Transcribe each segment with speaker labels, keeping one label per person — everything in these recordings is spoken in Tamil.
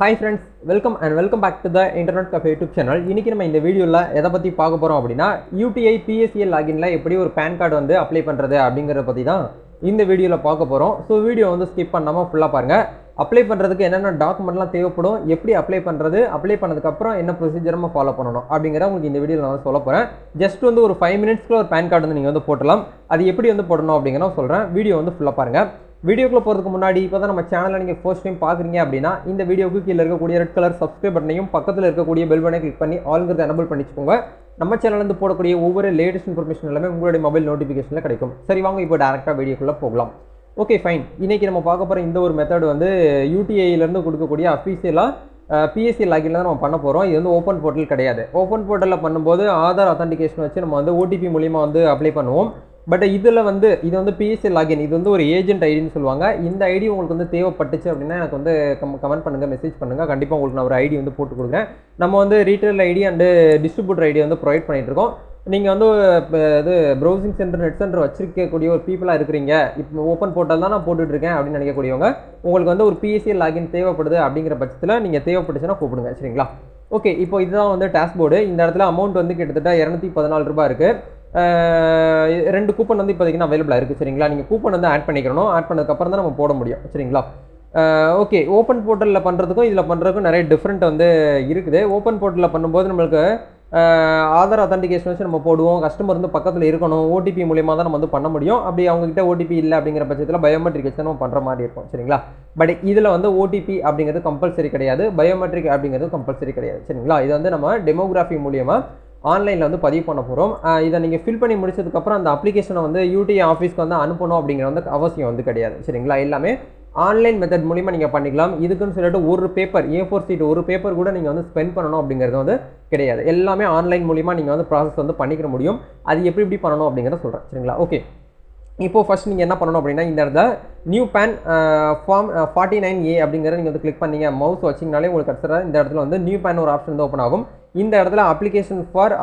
Speaker 1: Hi friends welcome and welcome back to the internet cafe YouTube channel இன்றைக்கி நம்ம இந்த வீடியோவில் எதை பற்றி பார்க்க போகிறோம் அப்படின்னா யூடிஐ பிஎஸ்சிஎல் லாகின்ல எப்படி ஒரு பேன் கார்டு வந்து அப்ளை பண்ணுறது அப்படிங்கிறத பற்றி தான் இந்த வீடியோவில் பார்க்க போகிறோம் ஸோ வீடியோ வந்து ஸ்கிப் பண்ணாமல் ஃபுல்லாக பாருங்கள் அப்ளை பண்ணுறதுக்கு என்னென்ன டாக்குமெண்ட்லாம் தேவைப்படும் எப்படி அப்ளை பண்ணுறது அப்ளை பண்ணதுக்கப்புறம் என்ன ப்ரொசீஜர் நம்ம ஃபாலோ பண்ணணும் அப்படிங்கிற உங்களுக்கு இந்த வீடியோவில் நான் வந்து சொல்ல போகிறேன் ஜஸ்ட் வந்து ஒரு ஃபைவ் மினிட்ஸ்க்குள்ள ஒரு பேன் கார்டு வந்து நீங்கள் வந்து போட்டலாம் அது எப்படி வந்து போடணும் அப்படிங்கிறத சொல்கிறேன் வீடியோ வந்து ஃபுல்லாக பாருங்கள் வீடியோக்குள்ள போகிறதுக்கு முன்னாடி இப்போ தான் நம்ம சேனலில் நீங்கள் ஃபர்ஸ்ட் டைம் பார்க்குறீங்க அப்படின்னா இந்த வீடியோக்கு கீழே இருக்கக்கூடிய ரெட் கலர் சப்ஸ்கிரைப் பட்டனையும் பக்கத்தில் இருக்கக்கூடிய பெல் பட்டனை கிளிக் பண்ணி ஆளுங்கிறத எனபிள் பண்ணிச்சுக்கோங்க. நம்ம சேனல்லேருந்து போடக்கூடிய ஒவ்வொரு லேட்டஸ்ட் இன்ஃபர்மேஷன் எல்லாமே உங்களுடைய மொபைல் நோட்டிஃபிகேஷனில் கிடைக்கும். சரி வாங்க இப்போ டேரெக்டாக வீடியோக்குள்ளே போகலாம். ஓகே ஃபைன் இன்னைக்கு நம்ம பார்க்க போகிற இந்த ஒரு மெத்தட் வந்து யூடிஐலேருந்து கொடுக்கக்கூடிய அஃபீஷியலாக பிஎஸ்சி லாகின் தான் நம்ம பண்ண போகிறோம் இது வந்து ஓப்பன் போர்ட்டல் கிடையாது. ஓப்பன் போர்ட்டலில் பண்ணும்போது ஆதார் அத்தன்டிகேஷன் வச்சு நம்ம வந்து ஓடிபி மூலியமாக வந்து அப்ளை பண்ணுவோம். பட் இதில் வந்து இது வந்து பிஎஸ்சி லாகின் இது வந்து ஒரு ஏஜென்ட் ஐடின்னு சொல்லுவாங்க. இந்த ஐடி உங்களுக்கு வந்து தேவைப்பட்டுச்சு அப்படின்னா எனக்கு வந்து கம் கமெண்ட் பண்ணுங்கள் மெசேஜ் பண்ணுங்கள் கண்டிப்பாக உங்களுக்கு நான் ஒரு ஐடி வந்து போட்டு கொடுக்குறேன். நம்ம வந்து retail ID and distributor ID வந்து ப்ரொவைட் பண்ணிகிட்ருக்கோம் இருக்கோம். நீங்கள் வந்து இப்போ இது ப்ரௌசிங் சென்டர் நெட் சென்டர் வச்சிருக்கக்கூடிய ஒரு பீப்புளாக இருக்கிறீங்க. இப்போ ஓப்பன் போர்ட்டல் தான் நான் போட்டுட்டு இருக்கேன் அப்படின்னு நினைக்கக்கூடியவங்க உங்களுக்கு வந்து ஒரு பிஎஸ்சி லாகின் தேவைப்படுது அப்படிங்கிற பட்சத்தில் நீங்கள் தேவைப்பட்டுச்சுன்னா கூப்பிடுங்க. சரிங்களா? ஓகே இப்போ இதுதான் வந்து டேஷ்போர்டு இந்த இடத்துல அமௌண்ட் வந்து கிட்டத்தட்ட இரநூத்தி பதினாலு ரூபாய் இருக்குது ரெண்டு கூப்பன் வந்து இப்போதைக்கு அவைலபிளாக இருக்குது சரிங்களா? நீங்கள் கூப்பன் வந்து ஆட் பண்ணிக்கணும். ஆட் பண்ணதுக்கப்புறம் தான் நம்ம போட முடியும் சரிங்களா? ஓகே ஓப்பன் போர்ட்டலில் பண்ணுறதுக்கும் இதில் பண்ணுறதுக்கும் நிறைய டிஃப்ரெண்ட் வந்து இருக்குது. ஓப்பன் போர்ட்டலில் பண்ணும்போது நம்மளுக்கு ஆதார் அத்தன்டிகேஷன் வச்சு நம்ம போடுவோம். கஸ்டமர் வந்து பக்கத்தில் இருக்கணும். ஓடிபி மூலியமாக தான் நம்ம வந்து பண்ண முடியும். அப்படி அவங்ககிட்ட ஓடிபி இல்லை அப்படிங்கிற பட்சத்தில் பயோமெட்ரிக் வச்சு நம்ம பண்ணுற மாதிரி இருக்கும் சரிங்களா? பட் இதில் வந்து ஓடிபி அப்படிங்கிறது கம்பல்சரி கிடையாது. பயோமெட்ரிக் அப்படிங்கிறது கம்பல்சரி கிடையாது சரிங்களா? இது வந்து நம்ம டெமோகிராஃபி மூலியமாக ஆன்லைனில் வந்து பதிவு பண்ண போகிறோம் இதை நீங்கள் ஃபில் பண்ணி முடிச்சதுக்கப்புறம் அந்த அப்ளிகேஷனை வந்து யூடிஐ ஆஃபீஸ்க்கு வந்து அனுப்பணும் அப்படிங்கிற வந்து அவசியம் வந்து கிடையாது. சரிங்களா? எல்லாமே ஆன்லைன் மெத்தட் மூலிமா நீங்கள் பண்ணிக்கலாம். இதுக்குன்னு சொல்லிட்டு ஒரு பேப்பர் ஏ ஃபோர் சீட் ஒரு பேப்பர் கூட நீங்கள் வந்து ஸ்பெண்ட் பண்ணணும் அப்படிங்கிறது வந்து கிடையாது. எல்லாமே ஆன்லைன் மூலிமா நீங்கள் வந்து ப்ராசஸ் வந்து பண்ணிக்கிற முடியும். அது எப்படி எப்படி பண்ணணும் அப்படிங்கிறத சொல்கிறேன் சரிங்களா? ஓகே இப்போது ஃபஸ்ட் நீங்கள் என்ன பண்ணணும் அப்படின்னா இந்த இடத்துல new PAN form forty nine A அப்படிங்கிற நீங்கள் வந்து கிளிக் பண்ணீங்க. மவுஸ் வச்சிங்கனாலே உங்களுக்கு கிடச்சிட இந்த இடத்துல வந்து நியூ பேன் ஒரு ஆப்ஷன் வந்து ஓப்பன் ஆகும். இந்த இடத்துல application for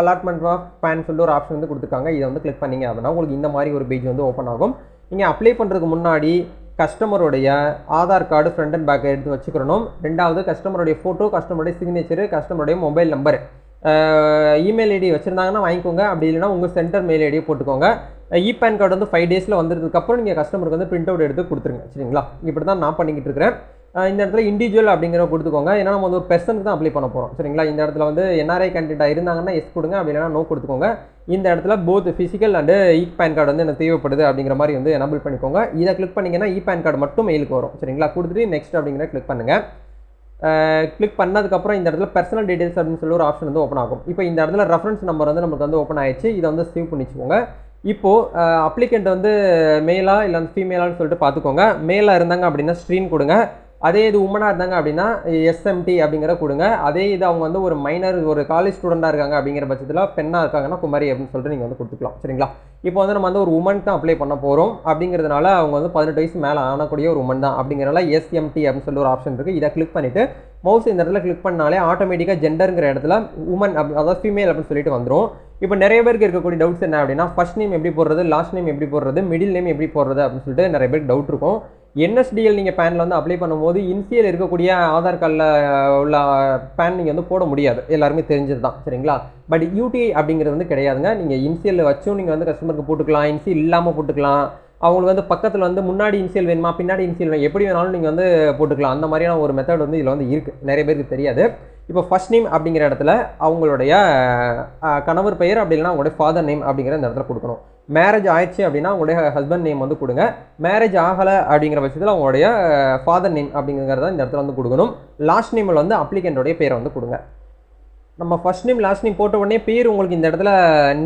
Speaker 1: allotment of PAN சொல்லிட்டு ஒரு ஆப்ஷன் வந்து கொடுத்துருக்காங்க. இதை வந்து கிளிக் பண்ணீங்க அப்படின்னா உங்களுக்கு இந்த மாதிரி ஒரு பேஜ் வந்து ஓப்பன் ஆகும். நீங்கள் அப்ளை பண்ணுறதுக்கு முன்னாடி கஸ்டமருடைய Aadhaar card front and back எடுத்து வச்சுக்கிறணும் ரெண்டாவது கஸ்டமருடைய ஃபோட்டோ கஸ்டமருடைய சிக்னேச்சரு கஸ்டமருடைய மொபைல் நம்பர் இமெயில் ஐடி வச்சுருந்தாங்கன்னா வாங்கிக்கோங்க. அப்படி இல்லைனா உங்கள் சென்டர் மெயில் ஐடியை போட்டுக்கோங்க. இ பேன் கார்டு வந்து ஃபைவ் டேஸில் வந்ததுக்கப்புறம் நீங்கள் கஸ்டமருக்கு வந்து பிரிண்ட் அவுட் எடுத்து கொடுத்துருங்க. சரிங்களா? இப்படி தான் நான் பண்ணிக்கிட்டு இருக்கிறேன். இந்த இடத்துல இண்டிவிஜுவல் அப்படிங்கிற கொடுத்துக்கோங்க. ஏன்னா நம்ம வந்து ஒரு பெர்சனுக்கு தான் அப்ளை பண்ண போகிறோம் சரிங்களா? இந்த இடத்துல வந்து என்ஆர்ஐ கேண்டிடேட்டாக இருந்தாங்கன்னா எஸ் கொடுங்க. அப்படி இல்லைனா நோ கொடுத்துக்கோங்க. இந்த இடத்துல both physical and E PAN card வந்து எனக்கு தேவைப்படுது அப்படிங்கிற மாதிரி வந்து எனபிள் பண்ணிக்கோங்க. இதை கிளிக் பண்ணிங்கன்னா இ பேன் கார்டு மட்டும் மெயிலுக்கு வரும். சரிங்களா? கொடுத்துட்டு நெக்ஸ்ட் அப்படிங்கிற கிளிக் பண்ணுங்கள் கிளிக் பண்ணதுக்கப்புறம் இந்த இடத்துல பர்சனல் டீடைல்ஸ் அப்படின்னு சொல்லி ஒரு ஆப்ஷன் வந்து ஓப்பன் ஆகும். இப்போ இந்த இடத்துல ரெஃபரன்ஸ் நம்பர் வந்து நமக்கு வந்து ஓப்பன் ஆயிடுச்சு. இதை வந்து சேவ் பண்ணிச்சுக்கோங்க. இப்போது அப்ளிகேண்ட் வந்து மேலாக இல்லை வந்து ஃபீமேலான்னு சொல்லிட்டு பார்த்துக்கோங்க. மேலாக இருந்தாங்க அப்படின்னா ஸ்க்ரீன் கொடுங்க. அதே இது உமனாக இருந்தாங்க அப்படின்னா எஸ்எம்டி அப்படிங்கிற கொடுங்க. அதே இது அவங்க வந்து ஒரு மைனர் ஒரு காலேஜ் ஸ்டூடெண்ட்டாக இருக்காங்க அப்படிங்கிற பட்சத்தில் பெண்ணாக இருக்காங்கன்னா குமாரி அப்படின்னு சொல்லிட்டு நீங்கள் வந்து கொடுத்துக்கலாம். சரிங்களா? இப்போ வந்து நம்ம வந்து ஒரு உமன் தான் அப்ளை பண்ண போகிறோம் அப்படிங்கிறதுனால அவங்க வந்து பதினெட்டு வயசு மேலே ஆனக்கூடிய ஒரு உமன் தான். அப்படிங்கிறனால எஸ்எம்டி அப்படின்னு சொல்லி ஒரு ஆப்ஷன் இருக்குது இதை கிளிக் பண்ணிவிட்டு மவுஸ் இந்த இடத்துல கிளிக் பண்ணாலே ஆட்டோமேட்டிக்காக ஜெண்டருங்கிற இடத்துல உமன் அப் அதாவது ஃபீமேல் அப்படின்னு சொல்லிட்டு வந்துடும் இப்போ நிறைய பேருக்கு இருக்கக்கூடிய டவுட்ஸ் என்ன அப்படின்னா ஃபர்ஸ்ட் நேம் எப்படி போடுறது லாஸ்ட் நேம் எப்படி போடுறது மிடில் நேம் எப்படி போடுறது அப்படின்னு சொல்லிட்டு நிறைய பேருக்கு டவுட் இருக்கும். என்எஸ்டிஎல் நீங்கள் பேனில் வந்து அப்ளை பண்ணும்போது இன்சியல் இருக்கக்கூடிய ஆதார் கார்டில் உள்ள பேன் நீங்கள் வந்து போட முடியாது. எல்லாருமே தெரிஞ்சது தான் சரிங்களா பட் யூடிஐ அப்படிங்கிறது வந்து கிடையாதுங்க. நீங்கள் இன்சியல் வச்சும் நீங்கள் வந்து கஸ்டமருக்கு போட்டுக்கலாம். இன்சியல் இல்லாமல் போட்டுக்கலாம். அவங்களுக்கு வந்து பக்கத்தில் வந்து முன்னாடி இன்சியல் வேணுமா பின்னாடி இன்சியல் வேணும் எப்படி வேணாலும் நீங்கள் வந்து போட்டுக்கலாம். அந்த மாதிரியான ஒரு மெத்தட் வந்து இதில் வந்து இருக்குது நிறைய பேருக்கு தெரியாது. இப்போ ஃபர்ஸ்ட் நேம் அப்படிங்கிற இடத்துல அவங்களுடைய கணவர் பெயர் அப்படி இல்லைனா அவங்களுடைய ஃபாதர் நேம் அப்படிங்கிற இந்த இடத்துல கொடுக்கணும். மேரேஜ் ஆயிடுச்சு அப்படின்னா அவங்களுடைய ஹஸ்பண்ட் நேம் வந்து கொடுங்க. மேரேஜ் ஆகலை அப்படிங்கிற பட்சத்தில் அவங்களுடைய ஃபாதர் நேம் அப்படிங்கிறத இந்த இடத்துல வந்து கொடுக்கணும். லாஸ்ட் நேமில் வந்து அப்ளிகண்ட்டோடைய பேரை வந்து கொடுங்க. நம்ம ஃபர்ஸ்ட் நேம் லாஸ்ட் நேம் போட்ட உடனே பேர் உங்களுக்கு இந்த இடத்துல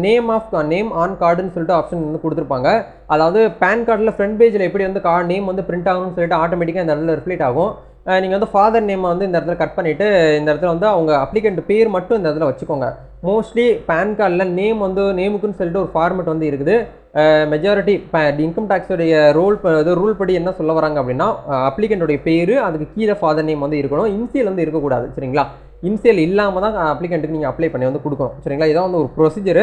Speaker 1: நேம் ஆஃப் நேம் ஆன் கார்டுன்னு சொல்லிட்டு ஆப்ஷன் வந்து கொடுத்துருப்பாங்க. அதாவது பேன் கார்டில் ஃப்ரண்ட் பேஜில் எப்படி வந்து கார்டு நேம் வந்து பிரிண்ட் ஆகணும்னு சொல்லிட்டு ஆட்டோமேட்டிக்காக இந்த இடத்துல ரிஃப்ளெக்ட் ஆகும். நீங்கள் வந்து ஃபாதர் நேமை வந்து இந்த இடத்துல கட் பண்ணிவிட்டு இந்த இடத்துல வந்து அவங்க அப்ளிகண்ட் பேர் மட்டும் இந்த இடத்துல வச்சுக்கோங்க. மோஸ்ட்லி பேன் கார்டில் நேம் வந்து நேமுக்குன்னு சொல்லிட்டு ஒரு ஃபார்மெட் வந்து இருக்குது. மெஜாரிட்டி இன்கம் டேக்ஸோடைய ரூல் இது ரூல் படி என்ன சொல்ல வராங்க அப்படின்னா அப்ளிகண்ட்டோடைய பேர் அதுக்கு கீழே ஃபாதர் நேம் வந்து இருக்கணும். இன்சியல் வந்து இருக்கக்கூடாது சரிங்களா? இன்சியல் இல்லாமல் தான் அப்ளிகண்ட்டுக்கு நீங்கள் அப்ளை பண்ணி வந்து கொடுக்கணும் சரிங்களா? இதான் வந்து ஒரு ப்ரொசீஜர்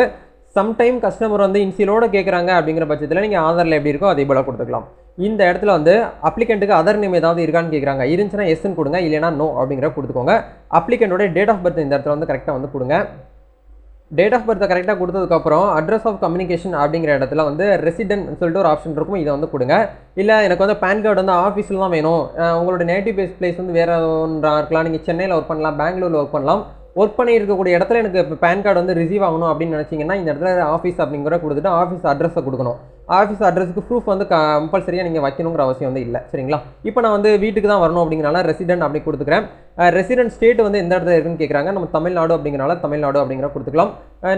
Speaker 1: சம்டைம் கஸ்டமர் வந்து இன்சியலோட கேட்குறாங்க அப்படிங்கிற பட்சத்தில் நீங்கள் ஆதாரில் எப்படி இருக்கோ அதே போல் கொடுத்துக்கலாம். இந்த இடத்துல வந்து அப்ளிகண்ட்டுக்கு அதர் நேம் ஏதாவது இருக்கான்னு கேட்குறாங்க இருந்துச்சுன்னா எஸ்ன்னு கொடுங்க இல்லைனா நோ அப்படிங்கிற கொடுத்துக்கோங்க. அப்ளிகண்டோட டேட் ஆஃப் பர்த் இந்த இடத்துல வந்து கரெக்டாக வந்து கொடுங்க. டேட் ஆஃப் பர்த்தை கரெக்டாக கொடுத்ததுக்கப்புறம் அட்ரஸ் ஆஃப் கம்யூனிகேஷன் அப்படிங்கிற இடத்துல வந்து ரெசிடென்ட் சொல்லிட்டு ஒரு ஆப்ஷன் இருக்கும் இதை வந்து கொடுங்க. இல்லை எனக்கு வந்து பேன் கார்டு வந்து ஆஃபீஸில் தான் வேணும். உங்களோட நேட்டிவ் பேஸ் பிளேஸ் வந்து வேறு ஒன்றா இருக்கலாம். நீங்கள் சென்னையில் ஒர்க் பண்ணலாம் பெங்களூரில் ஒர்க் பண்ணலாம். ஒர்க் பண்ணி இருக்கக்கூடிய இடத்துல எனக்கு இப்போ பேன் கார்டு வந்து ரிசீவ் ஆகணும் அப்படின்னு நினச்சிங்கன்னா இந்த இடத்துல ஆஃபீஸ் அப்படிங்கிற கொடுத்துட்டு ஆஃபீஸ் அட்ரஸை கொடுக்கணும். ஆஃபீஸ் அட்ரஸுக்கு ப்ரூஃப் வந்து கம்பல்சரியாக நீங்கள் வைக்கணுங்கிற அவசியம் வந்து இல்லை. சரிங்களா? இப்போ நான் வந்து வீட்டுக்கு தான் வரணும் அப்படிங்கிறனால ரெசிடென்ட் அப்படி கொடுத்துக்கிறேன். ரெசிடென்ட் ஸ்டேட் வந்து எந்த இடத்துல இருக்குன்னு கேட்குறாங்க நம்ம தமிழ்நாடு அப்படிங்கிறனால தமிழ்நாடு அப்படிங்கிற கொடுத்துக்கலாம்.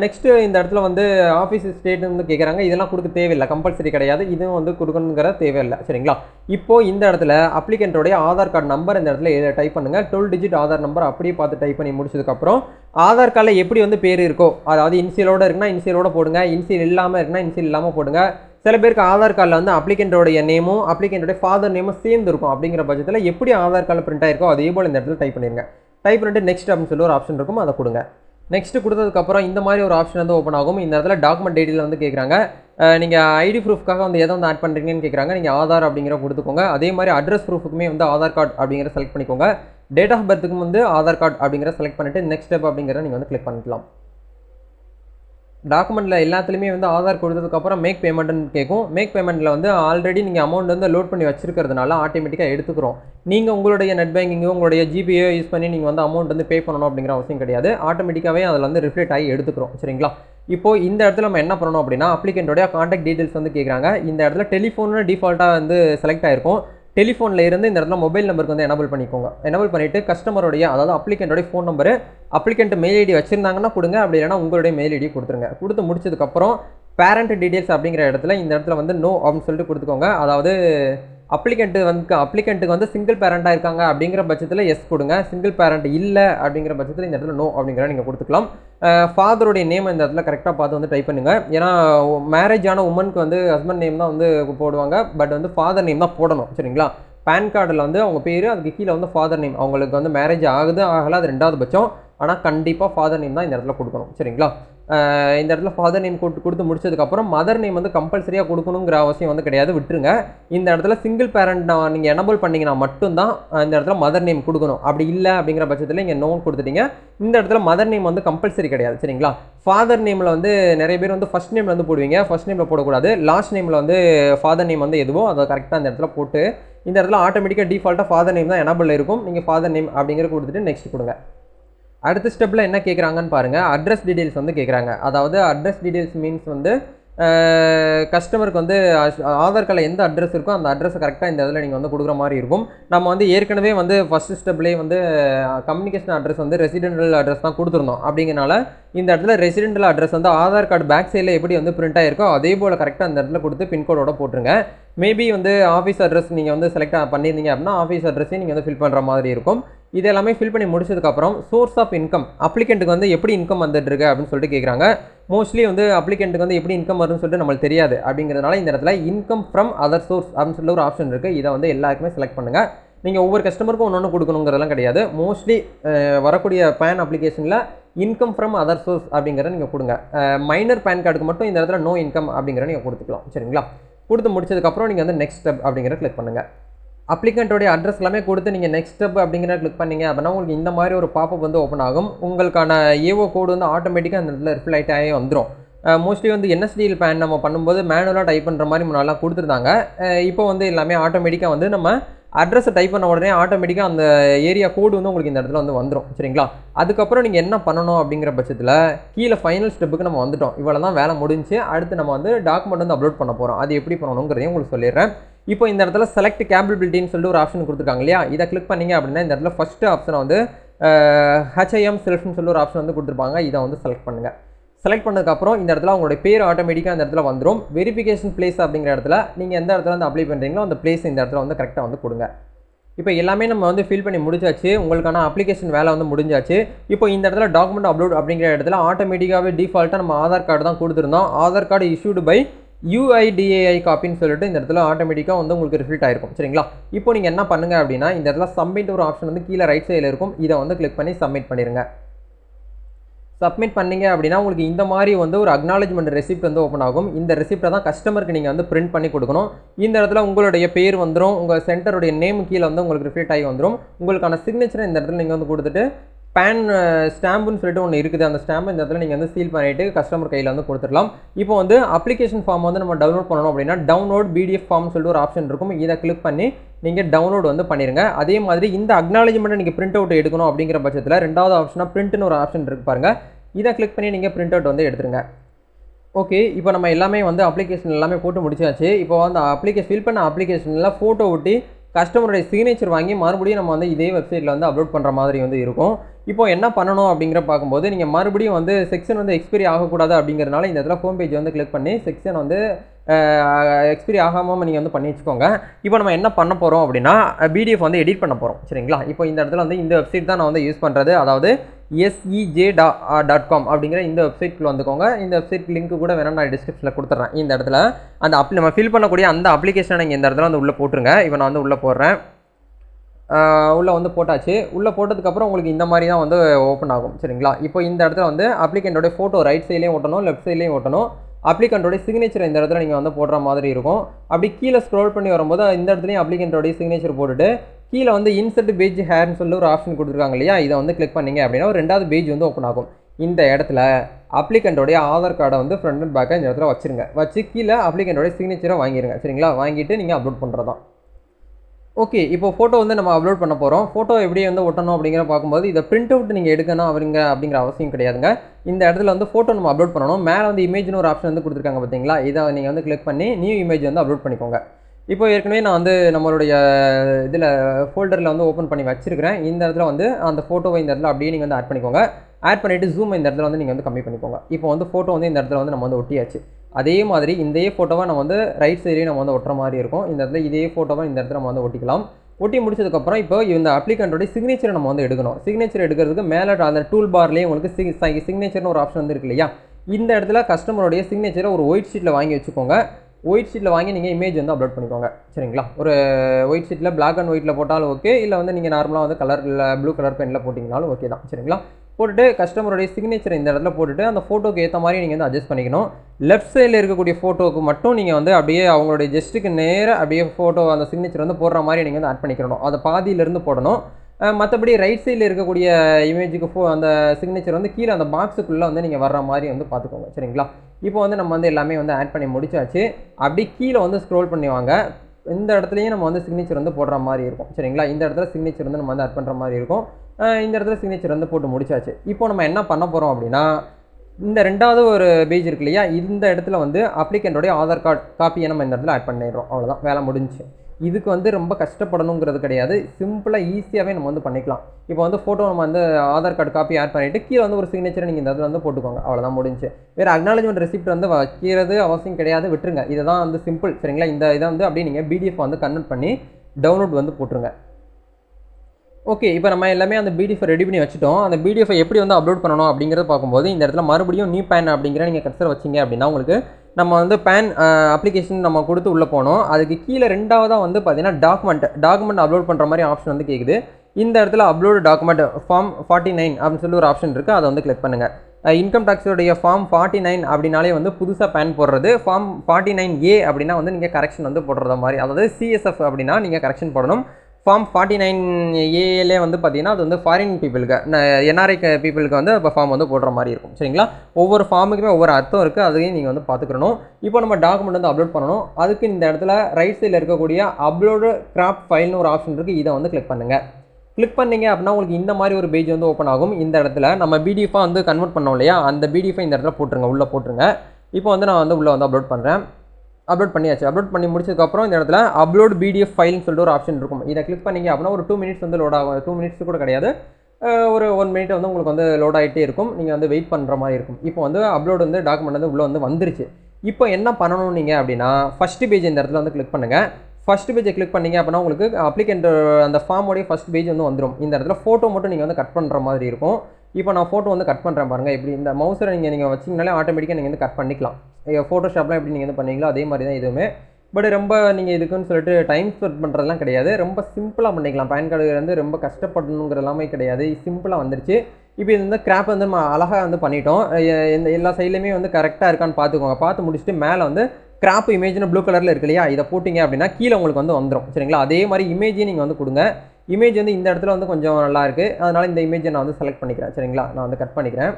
Speaker 1: நெக்ஸ்ட்டு இந்த இடத்துல வந்து ஆஃபீஸ் ஸ்டேட் வந்து கேட்குறாங்க இதெல்லாம் கொடுக்க தேவையில்லை. கம்பல்சரி கிடையாது. இதுவும் வந்து கொடுக்கணுங்கிற தேவையில்லை. சரிங்களா? இப்போ இந்த இடத்துல அப்ளிகண்ட்டோடைய ஆதார் கார்டு நம்பர் இந்த இடத்துல டைப் பண்ணுங்கள் டுவெல் டிஜிட் ஆதார் நம்பர் அப்படியே பார்த்து டைப் பண்ணி முடிச்சதுக்கப்புறம் ஆதார் கார்டில் எப்படி வந்து பேர் இருக்கோ அதாவது இன்சியலோட இருக்குன்னா இன்சியலோட போடுங்க. இன்சியல் இல்லாமல் இருக்குன்னா இன்சியல் இல்லாமல் போடுங்க. சில பேருக்கு ஆதார் கார்டில் வந்து அப்ளிகண்ட்டோடைய நேமும் அப்ளிகண்ட்டோடைய ஃபாதர் நேமும் சேர்ந்து இருக்கும் அப்படிங்கிற பட்சத்தில் எப்படி ஆதார் கார்டில் பிரிண்ட் ஆயிருக்கோ அதே போல் இந்த இடத்துல டைப் பண்ணிருங்க. டைப் பண்ணிட்டு நெக்ஸ்ட் அப்படின்னு சொல்லி ஒரு ஆப்ஷன் இருக்கும் அதை கொடுங்க. நெக்ஸ்ட் கொடுத்ததுக்கப்புறம் இந்த மாதிரி ஒரு ஆப்ஷன் வந்து ஓப்பன் ஆகும். இந்த இடத்துல டாக்குமெண்ட் டீட்டெயில் வந்து கேட்குறாங்க நீங்கள் ஐடி ப்ரூஃப்க்காக வந்து எதை வந்து ஆட் பண்ணுறீங்கன்னு கேட்குறாங்க நீங்கள் ஆதார் அப்படிங்கிற கொடுத்துக்கோங்க. அதே மாதிரி அட்ரஸ் ப்ரூஃபுக்குமே வந்து ஆதார் கார்டு அப்படிங்கிற செலக்ட் பண்ணிக்கோங்க. டேட் ஆஃப் பர்த்துக்கும் வந்து ஆதார் கார்டு அப்படிங்கிற செலக்ட் பண்ணிவிட்டு நெக்ஸ்ட் ஸ்டெப் அப்படிங்கிறத நீங்கள் வந்து கிளிக் பண்ணிக்கலாம். டாக்குமெண்ட்டில் எல்லாத்துலேயுமே வந்து ஆதார் கொடுத்ததுக்கப்புறம் மேக் பேமெண்ட்னு கேட்கும் மேக் பேமெண்ட்டில் வந்து ஆல்ரெடி நீங்கள் அமௌண்ட் வந்து லோட் பண்ணி வச்சிருக்கிறதுனால ஆட்டோமேட்டிக்காக எடுத்துக்கிறோம். நீங்கள் உங்களுடைய நெட் பேங்கிங்கோ உங்களுடைய ஜிபியோ யூஸ் பண்ணி நீங்கள் வந்து அமௌண்ட் வந்து பே பண்ணணும் அப்படிங்கிற அவசியம் கிடையாது. ஆட்டோமேட்டிக்காகவே அதில் வந்து ரிஃப்ளெக்ட் ஆகி எடுத்துக்கிறோம். சரிங்களா? இப்போ இந்த இடத்துல நம்ம என்ன பண்ணணும் அப்படின்னா அப்ளிகண்ட்டோடைய காண்டாக்ட் டீடைல்ஸ் வந்து கேட்குறாங்க இந்த இடத்துல டெலிஃபோன்னு டிஃபால்ட்டாக வந்து செலக்ட் ஆகிருக்கும் டெலிஃபோனில் இருந்து இந்த இடத்துல மொபைல் நம்பருக்கு வந்து எனபிள் பண்ணிக்கோங்க. எனபிள் பண்ணிவிட்டு கஸ்டமருடைய அதாவது அப்ளிகண்ட்டோடைய phone number applicant mail ID வச்சிருந்தாங்கன்னா கொடுங்க. அப்படி இல்லைனா உங்களுடைய மெயில் ஐடி கொடுத்துருங்க. கொடுத்து முடிச்சதுக்கப்புறம் பேரண்ட் டீடைல்ஸ் அப்படிங்கிற இடத்துல இந்த இடத்துல வந்து நோ அப்படின்னு சொல்லிட்டு கொடுத்துக்கோங்க. அதாவது அப்ளிகண்ட்டு வந்து அப்ளிகண்ட்டுக்கு வந்து சிங்கிள் பேரண்ட்டாக இருக்காங்க அப்படிங்கிற பட்சத்தில் எஸ் கொடுங்க. சிங்கிள் பேரண்ட் இல்லை அப்படிங்கிற பட்சத்தில் இந்த இடத்துல நோ அப்படிங்கிற நீங்கள் கொடுத்துக்கலாம். ஃபாதருடைய நேம் இந்த இடத்துல கரெக்டாக பார்த்து வந்து டைப் பண்ணுங்கள் ஏன்னா மேரேஜ் ஆன உமனுக்கு வந்து ஹஸ்பண்ட் நேம் தான் வந்து போடுவாங்க. பட் வந்து ஃபாதர் நேம் தான் போடணும் சரிங்களா? பேன் கார்டில் வந்து அவங்க பேர் அதுக்கு கீழே வந்து ஃபாதர் நேம் அவங்களுக்கு வந்து மேரேஜ் ஆகுது ஆகலை அது ரெண்டாவது பட்சம். ஆனால் கண்டிப்பாக ஃபாதர் நேம் தான் இந்த இடத்துல கொடுக்கணும் சரிங்களா? இந்த இடத்துல ஃபாதர் நேம் கொடுத்து கொடுத்து முடிச்சதுக்கப்புறம் மதர் நேம் வந்து கம்பல்சரியாக கொடுக்கணுங்கிற அவசியம் வந்து கிடையாது விட்டுருங்க. இந்த இடத்துல சிங்கிள் பேரண்ட் நீங்கள் எனபிள் பண்ணிங்கன்னா மட்டும்தான் இந்த இடத்துல மதர் நேம் கொடுக்கணும். அப்படி இல்லை அப்படிங்கிற பட்சத்தில் இங்கே நோன் கொடுத்துட்டீங்க. இந்த இடத்துல மதர் நேம் வந்து கம்பல்சரி கிடையாது சரிங்களா? ஃபாதர் நேமில் வந்து நிறைய பேர் வந்து ஃபஸ்ட் நேமில் வந்து போடுவீங்க. ஃபஸ்ட் நேமில் போடக்கூடாது. லாஸ்ட் நேமில் வந்து ஃபாதர் நேம் வந்து எதுவோ அதை கரெக்டாக இந்த இடத்துல போட்டு இந்த இடத்துல ஆட்டோமேட்டிக்காக டிஃபால்ட்டாக ஃபாதர் நேம் தான் எனபிள் இருக்கும். நீங்கள் ஃபாதர் நேம் அப்படிங்கிற கொடுத்துட்டு நெக்ஸ்ட் கொடுங்க. அடுத்த ஸ்டெப்பில் என்ன கேட்குறாங்கன்னு பாருங்கள் அட்ரஸ் டீடைல்ஸ் வந்து கேட்குறாங்க அதாவது அட்ரஸ் டீடைல்ஸ் மீன்ஸ் வந்து கஸ்டமருக்கு வந்து அஸ்- ஆதார் கார்டில் எந்த அட்ரஸ் இருக்கோ அந்த அட்ரஸை கரெக்டாக இந்த இதில் நீங்கள் வந்து கொடுக்குற மாதிரி இருக்கும். நம்ம வந்து ஏற்கனவே வந்து ஃபஸ்ட் ஸ்டெப்லேயே வந்து கம்யூனிகேஷன் அட்ரஸ் வந்து ரெசிடென்டல் அட்ரஸ் தான் கொடுத்துருந்தோம். அப்படிங்கிறனால இந்த இடத்துல ரெசிடென்டல் அட்ரஸ் வந்து ஆதார் கார்டு பேக் சைடில் எப்படி வந்து பிரிண்ட் ஆகிருக்கோ அதே போல் கரெக்டாக அந்த இடத்துல கொடுத்து பின்கோடோட போட்டுருங்க. மேபி வந்து ஆஃபீஸ் அட்ரஸ் நீங்கள் வந்து செலக்ட் பண்ணியிருந்தீங்க அப்படின்னா ஆஃபீஸ் அட்ரஸையும் நீங்கள் வந்து ஃபில் பண்ணுற மாதிரி இருக்கும். இது எல்லாமே ஃபில் பண்ணி முடிச்சதுக்கப்புறம் சோர்ஸ் ஆஃப் இன்கம் அப்ளிகெண்ட்டுக்கு வந்து எப்படி இன்கம் வந்துட்டுருக்கு அப்படின்னு சொல்லிட்டு கேட்குறாங்க மோஸ்ட்லி வந்து அப்ளிகெண்ட்டுக்கு வந்து எப்படி இன்கம் வரும்னு சொல்லிட்டு நம்மளுக்கு தெரியாது. அப்படிங்கிறதுனால இந்த இடத்துல இன்கம் ஃப்ரம் அதர் சோர்ஸ் அப்படின்னு சொல்லி ஒரு ஆப்ஷன் இருக்குது இதை வந்து எல்லாருக்குமே செலக்ட் பண்ணுங்கள் நீங்கள் ஒவ்வொரு கஸ்டமருக்கும் ஒன்று ஒன்று கொடுக்கணுங்கிறதெல்லாம் கிடையாது. மோஸ்ட்லி வரக்கூடிய பேன் அப்ளிகேஷனில் இன்கம் ஃப்ரம் அதர் சோர்ஸ் அப்படிங்கிறத நீங்கள் கொடுங்க. மைனர் பேன் கார்டுக்கு மட்டும் இந்த இடத்துல நோ இன்கம் அப்படிங்கிறத நீங்கள் கொடுத்துக்கலாம். சரிங்களா? கொடுத்து முடிச்சதுக்கப்புறம் நீங்கள் வந்து நெக்ஸ்ட் ஸ்டெப் அப்படிங்கிற கிளிக் பண்ணுங்கள் அப்ளிகண்ட்டோடைய அட்ரஸ் எல்லாமே கொடுத்து நீங்கள் நெக்ஸ்ட் ஸ்டெப் அப்படிங்கிற கிளிக் பண்ணீங்க அப்படின்னா உங்களுக்கு இந்த மாதிரி ஒரு பாப்பப் வந்து ஓப்பன் ஆகும். உங்களுக்கான ஏஓ கோடு வந்து ஆட்டோமேட்டிக்காக அந்த இடத்துல ரிஃப்ளைட் ஆகி வந்துடும் மோஸ்ட்லி வந்து என்எஸ்டிஎல் பேன் நம்ம பண்ணும்போது மேனுவலாக டைப் பண்ணுற மாதிரி முன்னாலாம் கொடுத்துருந்தாங்க. இப்போ வந்து எல்லாமே ஆட்டோமேட்டிக்காக வந்து நம்ம அட்ரஸை டைப் பண்ண உடனே ஆட்டோமேட்டிக்காக அந்த ஏரியா கோடு வந்து உங்களுக்கு இந்த இடத்துல வந்து வந்துடும் சரிங்களா? அதுக்கப்புறம் நீங்கள் என்ன பண்ணணும் அப்படிங்கிற பட்சத்தில் கீழே ஃபைனல் ஸ்டெப்புக்கு நம்ம வந்துட்டோம். இவ்வளோ தான் வேலை முடிஞ்சு அடுத்து நம்ம வந்து டாக்குமெண்ட் வந்து அப்லோட் பண்ண போகிறோம் அது எப்படி பண்ணணுங்கிறதையும் உங்களுக்கு சொல்லிடுறேன். இப்போ இந்த இடத்துல செலக்ட் கேபிலிட்டின்னு சொல்லிட்டு ஒரு ஆப்ஷன் கொடுத்துருக்காங்க இல்லையா? இதை கிளிக் பண்ணீங்க அப்படின்னா இந்த இடத்துல ஃபஸ்ட்டு ஆப்ஷனை வந்து ஹச்ஐஎம் செல்ஃப்னு சொல்லி ஒரு ஆப்ஷன் வந்து கொடுத்துருப்பாங்க. இதை வந்து செலக்ட் பண்ணுங்கள் செலக்ட் பண்ணதுக்கப்புறம் இந்த இடத்துல உங்களுடைய பேர் ஆட்டோமேட்டிக்காக அந்த இடத்துல வந்துடும் வெரிஃபிகேஷன் பிளேஸ் அப்படிங்கிற இடத்துல நீங்கள் எந்த இடத்துல வந்து அப்ளை பண்ணுறீங்களோ அந்த பிளேஸ் இந்த இடத்துல வந்து கரெக்டாக வந்து கொடுங்க. இப்போ எல்லாமே நம்ம வந்து ஃபில் பண்ணி முடிஞ்சாச்சு உங்களுக்கான அப்ளிகேஷன் வேலை வந்து முடிஞ்சாச்சு. இப்போ இந்த இடத்துல டாக்குமெண்ட் அப்லோட் அப்படிங்கிற இடத்துல ஆட்டோமேட்டிக்காகவே டிஃபால்ட்டாக நம்ம ஆதார் கார்டு தான் கொடுத்துருந்தோம். Aadhaar card issued by UIDAI காப்பின்னு சொல்லிட்டு இந்த இடத்துல ஆட்டோமேட்டிக்காக வந்து உங்களுக்கு ரிசல்ட் ஆயிருக்கும். சரிங்களா? இப்போ நீங்கள் என்ன பண்ணுங்க அப்படின்னா இந்த இடத்துல சப்மிட் ஒரு ஆப்ஷன் வந்து கீழே ரைட் சைடில் இருக்கும். இதை வந்து கிளிக் பண்ணி சப்மிட் பண்ணிடுங்க சப்மிட் பண்ணீங்க அப்படின்னா உங்களுக்கு இந்த மாதிரி வந்து ஒரு அக்னாலஜ்மெண்ட் ரெசிப்ட் வந்து ஓப்பன் ஆகும். இந்த ரெசிப்டை தான் கஸ்டமருக்கு நீங்கள் வந்து பிரிண்ட் பண்ணி கொடுக்கணும். இந்த இடத்துல உங்களுடைய பேர் வந்துடும் உங்கள் சென்டருடைய நேம் கீழே வந்து உங்களுக்கு ரிஃப்ளெக்ட் ஆகி வந்துடும் உங்களுக்கான சிக்னேச்சரை இந்த இடத்துல நீங்கள் வந்து கொடுத்துட்டு பேன் ஸ்டாம்புன்னு uh, சொல்லிட்டு ஒன்று இருக்குது. அந்த ஸ்டாம்பை இந்த இடத்துல நீங்கள் வந்து சீல் பண்ணிவிட்டு கஸ்டமர் கையில் வந்து கொடுத்துடலாம். இப்போ வந்து அப்ளிகேஷன் ஃபார்ம் வந்து நம்ம டவுன்லோட் பண்ணணும் அப்படின்னா டவுன்லோட் பிடிஎஃப் ஃபார்ம் சொல்லிட்டு ஒரு ஆப்ஷன் இருக்கும். இதை கிளிக் பண்ணி நீங்கள் டவுன்லோட் வந்து பண்ணிடுங்க அதே மாதிரி இந்த அக்னாலஜ்மெண்ட்டை நீங்கள் பிரிண்ட் அவுட் எடுக்கணும் அப்படிங்கிற பட்சத்தில் ரெண்டாவது ஆப்ஷனாக பிரிண்ட்னு ஒரு ஆப்ஷன் இருக்கு பாருங்கள் இதை கிளிக் பண்ணி நீங்கள் பிரிண்ட் அவுட் வந்து எடுத்துருங்க. ஓகே இப்போ நம்ம எல்லாமே வந்து அப்ளிகேஷன் எல்லாமே போட்டு முடிச்சாச்சு. இப்போ வந்து அப்ளிகேஷன் ஃபில் பண்ண அப்ளிகேஷனில் ஃபோட்டோ ஒட்டி கஸ்டமருடைய சிக்னேச்சர் வாங்கி மறுபடியும் நம்ம வந்து இதே வெப்சைட்டில் வந்து அப்லோட் பண்ணுற மாதிரி வந்து இருக்கும். இப்போ என்ன பண்ணணும் அப்படிங்கிற பார்க்கும்போது நீங்கள் மறுபடியும் வந்து செக்ஷன் வந்து எக்ஸ்பைரி ஆகக்கூடாது அப்படிங்கிறனால இந்த இடத்துல ஹோம் பேஜ் வந்து கிளிக் பண்ணி செக்ஷன் வந்து எக்ஸ்பைரி ஆகாமல் நீங்கள் வந்து பண்ணி வச்சுக்கோங்க. இப்போ நம்ம என்ன பண்ண போகிறோம் அப்படின்னா பிடிஎஃப் வந்து எடிட் பண்ண போகிறோம் சரிங்களா? இப்போ இந்த இடத்துல வந்து இந்த வெப்சைட் தான் நான் வந்து யூஸ் பண்ணுறது அதாவது எஸ்இஜே டா டாட் காம் அப்படிங்கிற இந்த வெப்சைட்குள்ள வந்துக்கோங்க. இந்த வெப்சைட் லிங்க் கூட வேணால் நான் டிஸ்கிரிப்ஷனில் கொடுத்துட்றேன் இந்த இடத்துல அந்த அப் நம்ம ஃபில் பண்ணக்கூடிய அந்த அப்ளிகேஷனை நீங்கள் இந்த இடத்துல வந்து உள்ளே போட்டுருங்க. இப்போ நான் வந்து உள்ளே போடுறேன். உள்ளே வந்து போட்டாச்சு. உள்ளே போட்டதுக்கப்புறம் உங்களுக்கு இந்த மாதிரி தான் வந்து ஓப்பன் ஆகும். சரிங்களா? இப்போ இந்த இடத்துல வந்து அப்ளிகண்ட்டோடைய ஃபோட்டோ ரைட் சைட்லேயும் ஓட்டணும் லெஃப்ட் சைட்லேயும் ஓட்டணும் அப்ளிகண்ட்டோடைய சிக்னேச்சர் இந்த இடத்துல நீங்கள் வந்து போடுற மாதிரி இருக்கும். அப்படி கீழே ஸ்க்ரோல் பண்ணி வரும்போது இந்த இடத்துலையும் அப்ளிகண்ட்டோடைய சிக்னேச்சர் போட்டுட்டு கீழே வந்து இன்சர்ட் பேஜ் ஹேர்னு சொல்லி ஒரு ஆப்ஷன் கொடுத்துருக்காங்க இல்லையா? இதை வந்து கிளிக் பண்ணீங்க அப்படின்னா ஒரு ரெண்டாவது பேஜ் வந்து ஓப்பன் ஆகும். இந்த இடத்துல அப்ளிகண்ட்டோடைய ஆதார் கார்டை வந்து ஃப்ரண்ட் அண்ட் பேக்காக இந்த இடத்துல வச்சுருங்க. வச்சு கீழே அப்ளிகண்ட்டோடைய சிக்னேச்சரை வாங்கிடுங்க சரிங்களா? வாங்கிட்டு நீங்கள் அப்லோட் பண்ணுறதான் ஓகே இப்போ ஃபோட்டோ வந்து நம்ம அப்லோட் பண்ண போகிறோம் ஃபோட்டோ எப்படி வந்து ஒட்டணும் அப்படிங்கிற பார்க்கும்போது இதை பிரிண்ட் அவுட் நீங்கள் எடுக்கணும் அப்படிங்க அப்படிங்கிற அவசியம் கிடையாதுங்க. இந்த இடத்துல வந்து ஃபோட்டோ நம்ம அப்லோட் பண்ணணும். மேலே வந்து இமேஜ்னு ஒரு ஆப்ஷன் வந்து கொடுத்துருக்காங்க பார்த்தீங்களா இதை நீங்கள் வந்து கிளிக் பண்ணி நியூ இமேஜ் வந்து அப்லோட் பண்ணிக்கோங்க. இப்போ ஏற்கனவே நான் வந்து நம்மளுடைய இதில் ஃபோல்டரில் வந்து ஓப்பன் பண்ணி வச்சிருக்கிறேன். இந்த இடத்துல வந்து அந்த ஃபோட்டோவை இந்த இடத்துல அப்படியே நீங்கள் வந்து ஆட் பண்ணிக்கோங்க. ஆட் பண்ணிவிட்டு ஜூம் இந்த இடத்துல வந்து நீங்கள் வந்து கம்மி பண்ணிக்கோங்க. இப்போ வந்து ஃபோட்டோ வந்து இந்த இடத்துல வந்து நம்ம வந்து ஒட்டியாச்சு. அதே மாதிரி இந்த ஃபோட்டோவை நம்ம வந்து ரைட் சைடே நம்ம வந்து ஒட்டுற மாதிரி இருக்கும். இந்த இடத்துல இதே ஃபோட்டோவை இந்த இடத்துல நம்ம வந்து ஒட்டிக்கலாம். ஒட்டி முடிச்சதுக்கப்புறம் இப்போ இந்த அப்ளிகண்ட்டோட சிக்னேச்சரை நம்ம வந்து எடுக்கணும். சிக்னேச்சர் எடுக்கிறதுக்கு மேலே அந்த டூல் பார்லேயே உங்களுக்கு சிக் சிக்னேச்சர்னு ஒரு ஆப்ஷன் வந்து இருக்கு இல்லையா? இந்த இடத்துல கஸ்டமருடைய சிக்னேச்சரை ஒரு ஒயிட் ஷீட்டில் வாங்கி வச்சுக்கோங்க. ஒயிட் ஷீட்டில் வாங்கி நீங்கள் இமேஜ் வந்து அப்லோட் பண்ணிக்கோங்க. சரிங்களா? ஒரு ஒயிட் ஷீட்டில் பிளாக் அண்ட் ஒயிட்டில் போட்டாலும் ஓகே இல்லை வந்து நீங்கள் நார்மலாக வந்து கலர் இல்லை ப்ளூ கலர் பெனில் போட்டிங்கனாலும் ஓகே தான். சரிங்களா? போட்டுட்டு கஸ்டமருடைய சிக்னேச்சர் இந்த இடத்துல போட்டுட்டு அந்த ஃபோட்டோக்கு ஏற்ற மாதிரி நீங்கள் வந்து அட்ஜஸ்ட் பண்ணிக்கணும். லெஃப்ட் சைடில் இருக்கக்கூடிய ஃபோட்டோவுக்கு மட்டும் நீங்கள் வந்து அப்படியே அவங்களுடைய ஜஸ்ட்டுக்கு நேராக அப்படியே ஃபோட்டோ அந்த சிக்னேச்சர் வந்து போடுற மாதிரி நீங்கள் வந்து ஆட் பண்ணிக்கணும். அதை பாதியிலேருந்து போடணும். மற்றபடி ரைட் சைடில் இருக்கக்கூடிய இமேஜுக்கு ஃபோ அந்த சிக்னேச்சர் வந்து கீழே அந்த பாக்ஸுக்குள்ளே வந்து நீங்கள் வர்ற மாதிரி வந்து பார்த்துக்கோங்க சரிங்களா? இப்போ வந்து நம்ம வந்து எல்லாமே வந்து ஆட் பண்ணி முடிச்சாச்சு. அப்படி கீழே வந்து ஸ்க்ரோல் பண்ணி வாங்க. இந்த இடத்துலையும் நம்ம வந்து சிக்னேச்சர் வந்து போடுற மாதிரி இருக்கும். சரிங்களா? இந்த இடத்துல சிக்னேச்சர் வந்து நம்ம வந்து ஆட் பண்ணுற மாதிரி இருக்கும். இந்த இடத்துல சிக்னேச்சர் வந்து போட்டு முடிச்சாச்சு. இப்போ நம்ம என்ன பண்ண போகிறோம் அப்படின்னா இந்த ரெண்டாவது ஒரு பேஜ் இருக்கு இல்லையா? இந்த இடத்துல வந்து அப்ளிகண்ட்டோடைய ஆதார் கார்டு காப்பியை நம்ம இந்த இடத்துல ஆட் பண்ணிடுறோம். அவ்வளோதான் வேலை முடிஞ்சு இதுக்கு வந்து ரொம்ப கஷ்டப்படணுங்கிறது கிடையாது. சிம்பிளாக ஈஸியாகவே நம்ம வந்து பண்ணிக்கலாம். இப்போ வந்து ஃபோட்டோ நம்ம வந்து ஆதார் கார்டு காப்பி ஆட் பண்ணிவிட்டு கீழே வந்து ஒரு சிக்னேச்சரை நீங்கள் இந்த இதில் வந்து போட்டுக்கோங்க. அவ்வளோதான் முடிஞ்சு. வேறு அக்னாலஜ்மெண்ட் ரெசிப்ட் வந்து வைக்கிறது அவசியம் கிடையாது. விட்டுருங்க. இதை தான் வந்து சிம்பிள் சரிங்களா? இந்த இதை வந்து அப்படியே நீங்கள் பிடிஎஃப் வந்து கன்வெர்ட் பண்ணி டவுன்லோட் வந்து போட்டுருங்க. ஓகே இப்போ நம்ம எல்லாமே அந்த பிடிஎஃப் ரெடி பண்ணி வச்சுட்டோம். அந்த பிடிஎஃப் எப்படி வந்து அப்லோட் பண்ணணும் அப்படிங்கிறத பார்க்கும்போது இந்த இடத்துல மறுபடியும் நியூ பேன் அப்படிங்கிற நீங்கள் கன்சிடர் வச்சிங்க அப்படின்னா உங்களுக்கு நம்ம வந்து பேன் அப்ளிகேஷன் நம்ம கொடுத்து உள்ளே போனோம். அதுக்கு கீழே ரெண்டாவதாக வந்து பார்த்தீங்கன்னா டாக்குமெண்ட் டாக்குமெண்ட் அப்லோட் பண்ணுற மாதிரி ஆப்ஷன் வந்து கேட்குது இந்த இடத்துல upload document form forty nine அப்படின்னு சொல்லி ஒரு ஆப்ஷன் இருக்குது அதை வந்து கிளிக் பண்ணுங்கள் இன்கம் டேக்ஸோடைய ஃபார்ம் ஃபார்ட்டி நைன் அப்படின்னாலே வந்து புதுசாக பேன் போடுறது. ஃபார்ம் ஃபார்ட்டி நைன் ஏ அப்படின்னா வந்து நீங்கள் கரெக்ஷன் வந்து போடுறத மாதிரி அதாவது சிஎஸ்எஃப் அப்படின்னா நீங்கள் கரெக்ஷன் போடணும். ஃபார்ம் ஃபார்ட்டி நைன் ஏஏலே வந்து பார்த்தீங்கன்னா அது வந்து ஃபாரின் பீப்புளுக்கு என்ஆர்ஐ பீப்புளுக்கு வந்து இப்போ ஃபார்ம் வந்து போடுற மாதிரி இருக்கும். சரிங்களா? ஒவ்வொரு ஃபார்முக்குமே ஒவ்வொரு அர்த்தம் இருக்குது அதையும் நீங்கள் வந்து பார்த்துக்கணும். இப்போ நம்ம டாக்குமெண்ட் வந்து அப்லோட் பண்ணணும். அதுக்கு இந்த இடத்துல ரைட் சைடில் இருக்கக்கூடிய அப்லோடு கிராப் ஃபைல்னு ஒரு ஆப்ஷன் இருக்குது இதை வந்து கிளிக் பண்ணுங்கள் கிளிக் பண்ணீங்க அப்படின்னா உங்களுக்கு இந்த மாதிரி ஒரு பேஜ் வந்து ஓப்பன் ஆகும். இந்த இடத்துல நம்ம பிடிஎஃபாக வந்து கன்வெர்ட் பண்ணோம் இல்லையா? அந்த பிடிஎஃபை இந்த இடத்துல போட்டுருங்க. உள்ளே போட்டுருங்க. இப்போ வந்து நான் வந்து உள்ளே வந்து அப்லோட் பண்ணுறேன் அப்லோட் பண்ணியாச்சு. அப்லோட் பண்ணி முடிச்சதுக்கப்புறம் இந்த இடத்துல அப்லோட் பிடிஎஃப் ஃபைல்னு சொல்லிட்டு ஒரு ஆப்ஷன் இருக்கும். இதை கிளிக் பண்ணீங்க அப்படின்னா ஒரு டூ மினிட்ஸ் வந்து லோட் ஆகும். டூ மினிட்ஸ் கூட கிடையாது. ஒரு ஒன் மினிட் வந்து உங்களுக்கு வந்து லோட் ஆகிட்டே இருக்கும். நீங்கள் வந்து வெயிட் பண்ணுற மாதிரி இருக்கும். இப்போ வந்து அப்லோட் வந்து டாக்குமெண்ட் வந்து உள்ளே வந்து வந்துருச்சு. இப்போ என்ன பண்ணணும் நீங்கள் அப்படின்னா ஃபஸ்ட்டு பேஜ் இந்த இடத்துல வந்து கிளிக் பண்ணுங்கள் ஃபஸ்ட் பேஜை கிளிக் பண்ணீங்க அப்படின்னா உங்களுக்கு அப்ளிகேண்ட் அந்த ஃபார்மோடைய ஃபஸ்ட் பேஜ் வந்து வந்துடும் இந்த இடத்துல ஃபோட்டோ மட்டும் நீங்கள் வந்து கட் பண்ணுற மாதிரி இருக்கும். இப்போ நான் ஃபோட்டோ வந்து கட் பண்ணுறேன் பாருங்கள் இப்படி இந்த மவுசரை நீங்கள் நீங்கள் வச்சிங்கனாலே ஆட்டோமேட்டிக்காக நீங்கள் வந்து கட் பண்ணிக்கலாம். ஃபோட்டோஷாப்லாம் எப்படி நீங்கள் வந்து பண்ணிக்கலாம் அதே மாதிரி தான் இதுவுமே. பட் ரொம்ப நீங்கள் இதுக்குன்னு சொல்லிட்டு டைம் ஸ்பெண்ட் பண்ணுறதுலாம் கிடையாது. ரொம்ப சிம்பிளாக பண்ணிக்கலாம். பேன் கார்டு வந்து ரொம்ப கஷ்டப்படணுங்கிற எல்லாமே கிடையாது. சிம்பிளாக வந்துருச்சு. இப்போ இது வந்து கிராப் வந்து நம்ம அழகாக வந்து பண்ணிட்டோம். இந்த எல்லா சைட்லையுமே வந்து கரெக்டாக இருக்கான்னு பார்த்துக்கோங்க. பார்த்து முடிச்சுட்டு மேலே வந்து கிராப் இமேஜ்னு ப்ளூ கலரில் இருக்கு இல்லையா? இதை போட்டிங்க அப்படின்னா கீழே உங்களுக்கு வந்து வந்துடும் சரிங்களா? அதே மாதிரி இமேஜையும் நீங்கள் வந்து கொடுங்க. இமேஜ் வந்து இந்த இடத்துல வந்து கொஞ்சம் நல்லா அதனால் இந்த இமேஜை நான் வந்து செலக்ட் பண்ணிக்கிறேன். சரிங்களா? நான் வந்து கட் பண்ணிக்கிறேன்.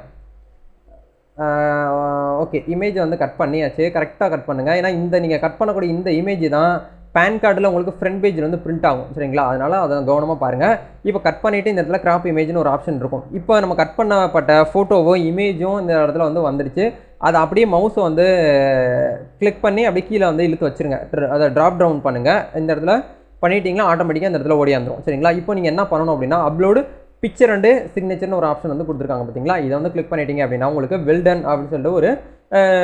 Speaker 1: ஓகே இமேஜ் வந்து கட் பண்ணியாச்சு. கரெக்டாக கட் பண்ணுங்கள் ஏன்னா இந்த நீங்கள் கட் பண்ணக்கூடிய இந்த இமேஜ் தான் பேன் கார்டில் உங்களுக்கு ஃப்ரண்ட் பேஜில் வந்து பிரிண்ட் ஆகும். சரிங்களா? அதனால் அதை கவனமாக பாருங்கள் இப்போ கட் பண்ணிவிட்டு இந்த இடத்துல கிராப் இமேஜ்னு ஒரு ஆப்ஷன் இருக்கும். இப்போ நம்ம கட் பண்ணப்பட்ட ஃபோட்டோவும் இமேஜும் இந்த இடத்துல வந்து வந்துடுச்சு. அதை அப்படியே மவுஸை வந்து கிளிக் பண்ணி அப்படியே கீழே வந்து இழுத்து வச்சிருங்க. அதை ட்ராப் டவுன் பண்ணுங்கள் இந்த இடத்துல பண்ணிட்டீங்கன்னா ஆட்டோமேட்டிக்காக இந்த இடத்துல ஓடியாந்துரும் சரிங்களா? இப்போ நீங்கள் என்ன பண்ணணும் அப்படின்னா அப்லோடு பிக்சர் அண்டு சிக்னேச்சர்னு ஒரு ஆப்ஷன் வந்து கொடுத்துருக்காங்க பார்த்தீங்களா? இதை வந்து கிளிக் பண்ணிட்டீங்க அப்படின்னா உங்களுக்கு வெல்டன் அப்படின்னு சொல்லிட்டு ஒரு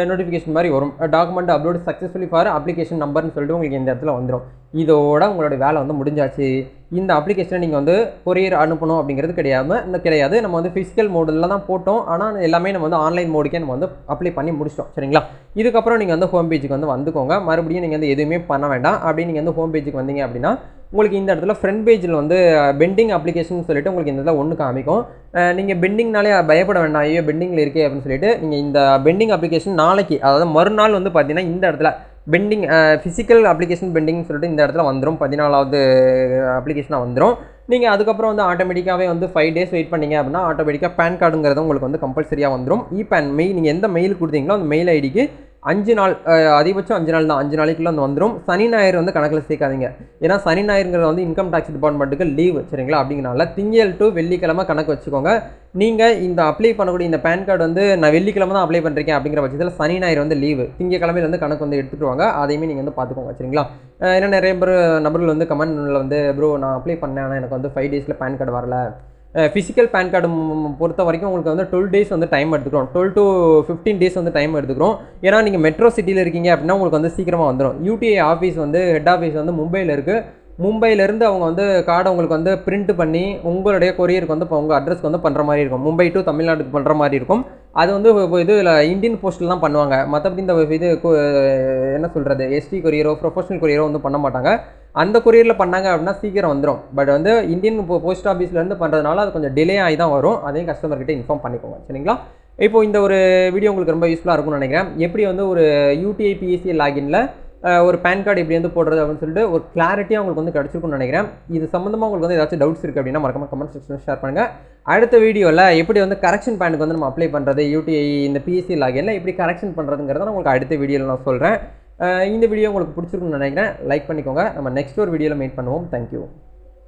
Speaker 1: நோட்டிஃபிகேஷன் மாதிரி வரும். Document upload successfully for application நம்பர்னு சொல்லிட்டு உங்களுக்கு இந்த இடத்துல வந்துடும் இதோட உங்களோட வேலை வந்து முடிஞ்சாச்சு. இந்த அப்ளிகேஷனை நீங்கள் வந்து கொரியர் அனுப்பணும் அப்படிங்கிறது கிடையாது இந்த கிடையாது. நம்ம வந்து ஃபிசிக்கல் மோடில் தான் போட்டோம். ஆனால் எல்லாமே நம்ம வந்து ஆன்லைன் மோடுக்கே நம்ம வந்து அப்ளை பண்ணி முடிச்சிட்டோம். சரிங்களா? இதுக்கப்புறம் நீங்கள் வந்து ஹோம் பேஜுக்கு வந்து வந்துக்கோங்க. மறுபடியும் நீங்கள் வந்து எதுவுமே பண்ண வேண்டாம். அப்படி நீங்கள் வந்து ஹோம் பேஜுக்கு வந்தீங்க அப்படின்னா உங்களுக்கு இந்த இடத்துல ஃப்ரண்ட் பேஜில் வந்து பெண்டிங் அப்ளிகேஷன் சொல்லிட்டு உங்களுக்கு இந்த இடத்துல ஒன்று காமிக்கும். நீங்கள் பெண்டிங்னாலே பயப்பட வேண்டாம். ஐயோ பெண்டிங்கில் இருக்கே அப்படின்னு சொல்லிட்டு நீங்கள் இந்த பெண்டிங் அப்ளிகேஷன் நாளைக்கு அதாவது மறுநாள் வந்து பார்த்தீங்கன்னா இந்த இடத்துல பெண்டிங் ஃபிசிக்கல் அப்ளிகேஷன் பெண்டிங்னு சொல்லிட்டு இந்த இடத்துல வந்துடும் பதினாலாவது அப்ளிகேஷனாக வந்துடும் நீங்கள் அதுக்கப்புறம் வந்து ஆட்டோமேட்டிக்காகவே வந்து ஃபைவ் டேஸ் வெயிட் பண்ணீங்க அப்படின்னா ஆட்டோமேட்டிக்காக பேன் கார்டுங்கிறது உங்களுக்கு வந்து கம்பல்சரியாக வந்துடும் இ பேன் மெயில் நீங்கள் எந்த மெயில் கொடுத்தீங்களோ அந்த மெயில் ஐடிக்கு அஞ்சு நாள் அதிகபட்சம் அஞ்சு நாள் தான். அஞ்சு நாளைக்குள்ளே வந்து வந்துடும் சனி ஞாயிறு வந்து கணக்கில் சேர்க்காதீங்க. ஏன்னா சனி ஞாயிறுங்கிறது வந்து இன்கம் டேக்ஸ் டிபார்ட்மெண்ட்டுக்கு லீவ் சரிங்களா அப்படிங்கிறனால திங்கள் டு வெள்ளிக்கிழமை கணக்கு வச்சுக்கோங்க. நீங்கள் இந்த அப்ளை பண்ணக்கூடிய இந்த பேன் கார்டு வந்து நான் வெள்ளிக்கிழமை தான் அப்ளை பண்ணுறேன் அப்படிங்கிற பட்சத்தில் சனி ஞாயிறு வந்து லீவு திங்கக்கிழமையில வந்து கணக்கு வந்து எடுத்துக்குவாங்க அதையுமே நீங்கள் வந்து பார்த்துக்கோங்க சரிங்களா? ஏன்னா நிறைய பேர் நபர்கள் வந்து கமெண்ட்ல வந்து ப்ரோ நான் அப்ளை பண்ணேன். ஆனால் எனக்கு வந்து ஃபைவ் டேஸில் பேன் கார்டு வரல. ஃபிசிக்கல் பேன் கார்டு பொறுத்த வரைக்கும் உங்களுக்கு வந்து டுவெல் டேஸ் வந்து டைம் எடுத்துக்கிறோம். டுவெல் டு ஃபிஃப்டீன் டேஸ் வந்து டைம் எடுத்துக்கிறோம். ஏன்னா நீங்கள் மெட்ரோ சிட்டியில் இருக்கீங்க அப்படின்னா உங்களுக்கு வந்து சீக்கிரமாக வந்துடும் யூடிஐ ஆஃபீஸ் வந்து ஹெட் ஆஃபீஸ் வந்து மும்பையில் இருக்குது மும்பையிலேருந்து அவங்க வந்து கார்டை உங்களுக்கு வந்து பிரிண்ட் பண்ணி உங்களுடைய கொரியருக்கு வந்து இப்போ உங்கள் அட்ரஸ்க்கு வந்து பண்ணுற மாதிரி இருக்கும். மும்பை டு தமிழ்நாட்டுக்கு பண்ணுற மாதிரி இருக்கும். அது வந்து இப்போ இது இந்தியன் போஸ்ட்டில் தான் பண்ணுவாங்க. மற்றபடி இந்த இது என்ன சொல்கிறது எஸ்டி கொரியரோ ப்ரொஃபஷனல் கொரியரோ வந்து பண்ண மாட்டாங்க. அந்த கொரியரில் பண்ணாங்க அப்படின்னா சீக்கிரம் வந்துடும் பட் வந்து இந்தியன் போஸ்ட் ஆஃபீஸ்லேருந்து பண்ணுறதுனால அது கொஞ்சம் டிலே ஆகி தான் வரும். அதையும் கஸ்டமர்கிட்ட இன்ஃபார்ம் பண்ணிக்கோங்க. சரிங்களா? இப்போ இந்த ஒரு வீடியோ உங்களுக்கு ரொம்ப யூஸ்ஃபுல்லாக இருக்கும்னு நினைக்கிறேன். எப்படி வந்து ஒரு யூடிஐ பிஎஸ்சி லாகின்ல ஒரு பேன் கார்டு எப்படி வந்து போடுறது அப்படின்னு சொல்லிட்டு ஒரு கிளாரிட்டியாக உங்களுக்கு வந்து கிடச்சிருக்கும்னு நினைக்கிறேன். இது சம்மந்தமாக உங்களுக்கு வந்து ஏதாச்சும் டவுட்ஸ் இருக்குது அப்படின்னா மறக்காம கமெண்ட் செக்ஷன் ஷேர் பண்ணுங்கள் அடுத்த வீடியோவில் எப்படி வந்து கரெக்ஷன் பேனுக்கு வந்து நம்ம அப்ளை பண்ணுறது யூடிஐ இந்த பிஎஸ்சி லாகின்ல எப்படி கரெக்ஷன் பண்ணுறதுங்கிறத நான் உங்களுக்கு அடுத்த வீடியோவில் நான் சொல்கிறேன் இந்த வீடியோ உங்களுக்கு பிடிச்சிருக்குன்னு நினைக்கிறேன். லைக் பண்ணிக்கோங்க. நம்ம நெக்ஸ்ட் ஒரு வீடியோவில் மீட் பண்ணுவோம். தேங்க்யூ